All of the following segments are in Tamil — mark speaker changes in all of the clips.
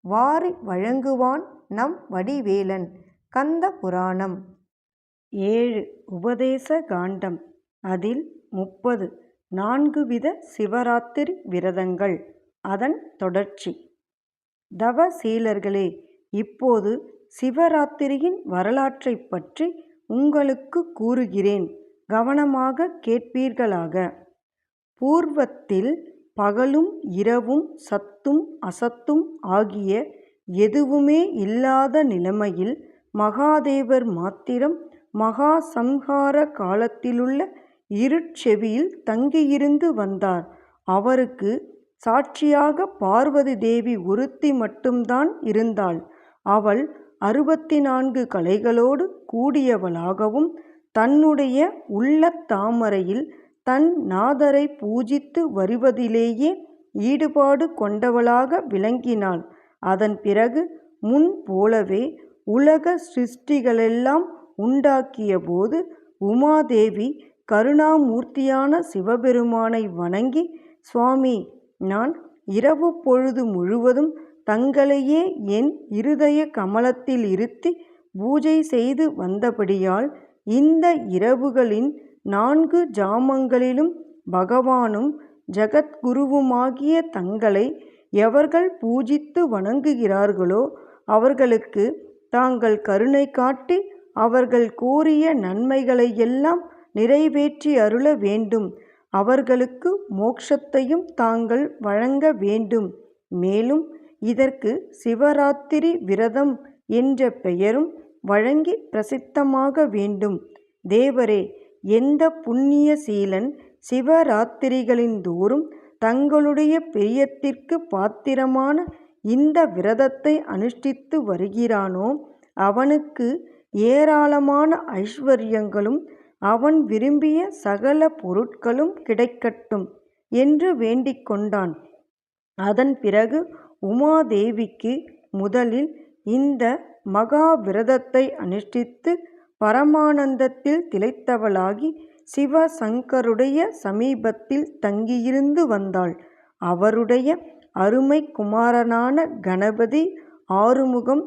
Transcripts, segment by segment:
Speaker 1: வாரி வழங்குவான் நம் வடிவேலன். கந்த புராணம். ஏழு உபதேச காண்டம். அதில் முப்பது நான்கு வித சிவராத்திரி விரதங்கள். அதன் தொடர்ச்சி. தவசீலர்களே இப்போது சிவராத்திரியின் வரலாற்றைப் பற்றி உங்களுக்கு கூறுகிறேன். கவனமாக கேட்பீர்களாக. பூர்வத்தில் பகலும் இரவும் சத்தும் அசத்தும் ஆகிய எதுவுமே இல்லாத நிலைமையில் மகாதேவர் மாத்திரம் மகா சம்ஹார காலத்திலுள்ள இருட்செவியில் தங்கியிருந்து வந்தார். அவருக்கு சாட்சியாக பார்வதி தேவி ஒருத்தி மட்டும்தான் இருந்தாள். அவள் அறுபத்தி நான்கு கலைகளோடு கூடியவளாகவும் தன்னுடைய உள்ள தாமரையில் தன் நாதரை பூஜித்து வருவதிலேயே ஈடுபாடு கொண்டவளாக விளங்கினாள். அதன் பிறகு முன் போலவே உலக சிருஷ்டிகளெல்லாம் உண்டாக்கிய போது உமாதேவி கருணாமூர்த்தியான சிவபெருமானை வணங்கி சுவாமி நான் இரவு பொழுது முழுவதும் தங்களையே என் இருதய கமலத்தில் இருத்தி பூஜை செய்து வந்தபடியால் இந்த இரவுகளின் நான்கு ஜாமங்களிலும் பகவானும் ஜகத்குருவுமாகிய தங்களை எவர்கள் பூஜித்து வணங்குகிறார்களோ அவர்களுக்கு தாங்கள் கருணை காட்டி அவர்கள் கோரிய நன்மைகளையெல்லாம் நிறைவேற்றி அருள வேண்டும். அவர்களுக்கு மோட்சத்தையும் தாங்கள் வழங்க வேண்டும். மேலும் இதற்கு சிவராத்திரி விரதம் என்ற பெயரும் வழங்கி பிரசித்தமாக வேண்டும். தேவரே எந்த புண்ணிய சீலன் சிவராத்திரிகளின் தோறும் தங்களுடைய பிரியத்திற்கு பாத்திரமான இந்த விரதத்தை அனுஷ்டித்து வருகிறானோ அவனுக்கு ஏராளமான ஐஸ்வர்யங்களும் அவன் விரும்பிய சகல பொருட்களும் கிடைக்கட்டும் என்று வேண்டிக் கொண்டான். அதன் பிறகு உமாதேவிக்கு முதலில் இந்த மகா விரதத்தை அனுஷ்டித்து பரமானந்தத்தில் திளைத்தவளாகி சிவசங்கருடைய சமீபத்தில் தங்கியிருந்து வந்தாள். அவருடைய அருமை குமாரனான கணபதி ஆறுமுகம்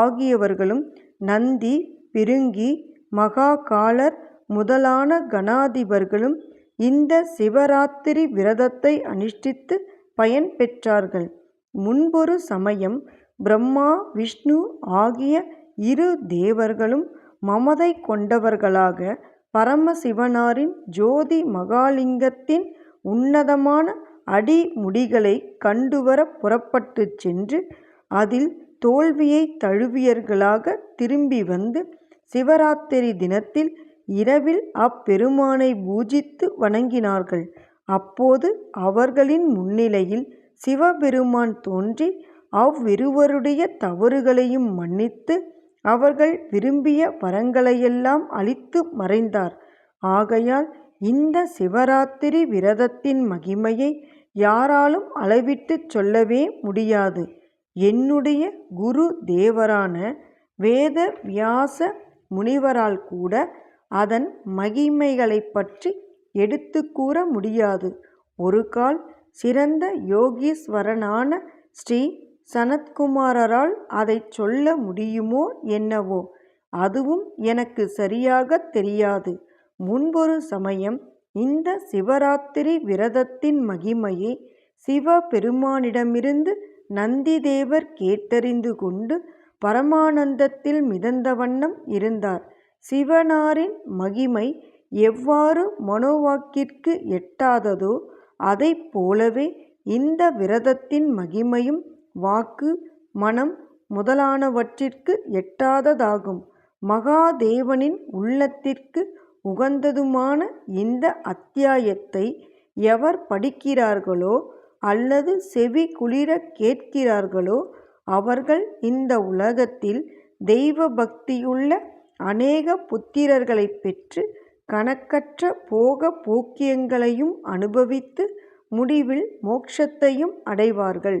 Speaker 1: ஆகியவர்களும் நந்தி பிருங்கி மகாகாலர் முதலான கணாதிபர்களும் இந்த சிவராத்திரி விரதத்தை அனுஷ்டித்து பயன் பெற்றார்கள். முன்பொரு சமயம் பிரம்மா விஷ்ணு ஆகிய இரு தேவர்களும் மமதை கொண்டவர்களாக பரமசிவனாரின் ஜோதி மகாலிங்கத்தின் உன்னதமான அடிமுடிகளை கண்டுவர புறப்பட்டுச் சென்று அதில் தோல்வியை தழுவியர்களாக திரும்பி வந்து சிவராத்திரி தினத்தில் இரவில் அப்பெருமானை பூஜித்து வணங்கினார்கள். அப்போது அவர்களின் முன்னிலையில் சிவபெருமான் தோன்றி அவ்விருவருடைய தவறுகளையும் மன்னித்து அவர்கள் விரும்பிய வரங்களையெல்லாம் அளித்து மறைந்தார். ஆகையால் இந்த சிவராத்திரி விரதத்தின் மகிமையை யாராலும் அளவிட்டுச் சொல்லவே முடியாது. என்னுடைய குரு தேவரான வேத வியாச முனிவரால் கூட அதன் மகிமைகளைப் பற்றி எடுத்து கூற முடியாது. ஒரு கால் சிறந்த யோகீஸ்வரனான ஸ்ரீ சனத்குமாரரால் அதை சொல்ல முடியுமோ என்னவோ? அதுவும் எனக்கு சரியாக தெரியாது. முன்பொரு சமயம் இந்த சிவராத்திரி விரதத்தின் மகிமையை சிவபெருமானிடமிருந்து நந்திதேவர் கேட்டறிந்து கொண்டு பரமானந்தத்தில் மிதந்த வண்ணம் இருந்தார். சிவனாரின் மகிமை எவ்வாறு மனோவாக்கிற்கு எட்டாததோ அதைப் போலவே இந்த விரதத்தின் மகிமையும் வாக்கு மனம் முதலானவற்றிற்கு எட்டாததாகும் மகாதேவனின் உள்ளத்திற்கு உகந்ததுமான இந்த அத்தியாயத்தை எவர் படிக்கிறார்களோ அல்லது செவி குளிர கேட்கிறார்களோ அவர்கள் இந்த உலகத்தில் தெய்வ பக்தியுள்ள அநேக புத்திரர்களைப் பெற்று கணக்கற்ற போக போக்கியங்களையும் அனுபவித்து முடிவில் மோட்சத்தையும் அடைவார்கள்.